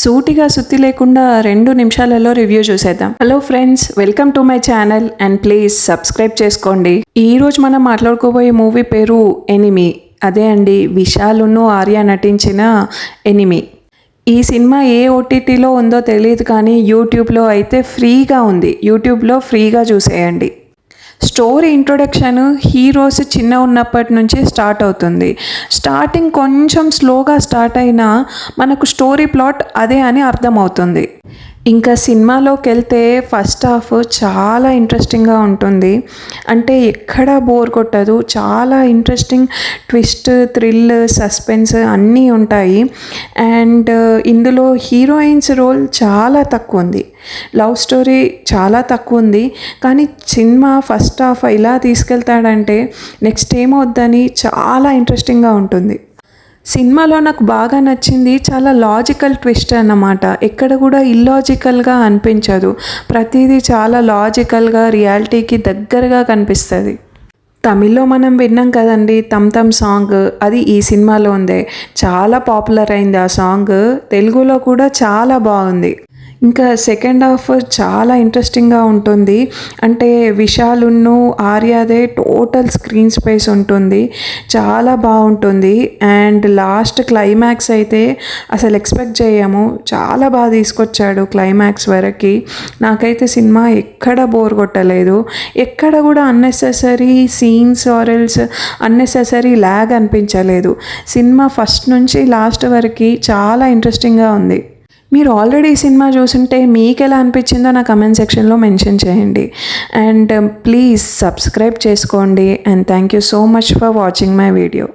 సూటిగా సుత్తి లేకుండా రెండు నిమిషాలలో రివ్యూ చూసేద్దాం. Hello friends welcome to my channel and please subscribe చేసుకోండి. ఈ రోజు మనం మాట్లాడుకోబోయే మూవీ పేరు ఎనిమి అదే అండి విశాలును ఆర్య నటించిన ఎనిమి ఈ సినిమా ఏ ఓటీటీలో ఉందో తెలియదు కానీ యూట్యూబ్లో అయితే ఫ్రీగా ఉంది. యూట్యూబ్లో ఫ్రీగా చూసేయండి. స్టోరీ ఇంట్రొడక్షన్ హీరోస్ చిన్న ఉన్నప్పటి నుంచి స్టార్ట్ అవుతుంది. స్టార్టింగ్ కొంచెం స్లోగా స్టార్ట్ అయినా మనకు స్టోరీ ప్లాట్ అదే అని అర్థమవుతుంది. ఇంకా సినిమాలోకి వెళ్తే ఫస్ట్ హాఫ్ చాలా ఇంట్రెస్టింగ్గా ఉంటుంది. అంటే ఎక్కడా బోర్ కొట్టదు చాలా ఇంట్రెస్టింగ్ ట్విస్ట్ థ్రిల్ సస్పెన్స్ అన్నీ ఉంటాయి. అండ్ ఇందులో హీరోయిన్స్ రోల్ చాలా తక్కువ ఉంది. లవ్ స్టోరీ చాలా తక్కువ ఉంది. కానీ సినిమా ఫస్ట్ హాఫ్ ఇలా తీసుకెళ్తాడంటే నెక్స్ట్ ఏమవుద్దని చాలా ఇంట్రెస్టింగ్గా ఉంటుంది. సినిమాలో నాకు బాగా నచ్చింది చాలా లాజికల్ ట్విస్ట్ అన్నమాట. ఎక్కడ కూడా ఇల్లాజికల్గా అనిపించదు. ప్రతిదీ చాలా లాజికల్గా రియాలిటీకి దగ్గరగా కనిపిస్తుంది. తమిళ్ళో మనం విన్నాం కదండి తమ్ తమ్ సాంగ్ అది ఈ సినిమాలో ఉంది. చాలా పాపులర్ అయింది ఆ సాంగ్. తెలుగులో కూడా చాలా బాగుంది. ఇంకా సెకండ్ హాఫ్ చాలా ఇంట్రెస్టింగ్గా ఉంటుంది. అంటే విశాలున్ను ఆర్యాదే టోటల్ స్క్రీన్ స్పేస్ ఉంటుంది. చాలా బాగుంటుంది. అండ్ లాస్ట్ క్లైమాక్స్ అయితే అసలు ఎక్స్పెక్ట్ చేయము. చాలా బాగా తీసుకొచ్చాడు క్లైమాక్స్ వరకు. నాకైతే సినిమా ఎక్కడ బోర్ కొట్టలేదు. ఎక్కడ కూడా అన్నెసెసరీ సీన్స్ ఆరల్స్ అన్నెసెసరీ ల్యాగ్ అనిపించలేదు. సినిమా ఫస్ట్ నుంచి లాస్ట్ వరకు చాలా ఇంట్రెస్టింగ్గా ఉంది. మీరు ఆల్రెడీ సినిమా చూసుంటే మీకు ఎలా అనిపించిందో నా కమెంట్ సెక్షన్లో మెన్షన్ చేయండి. అండ్ ప్లీజ్ సబ్స్క్రైబ్ చేసుకోండి. And thank you so much for watching my video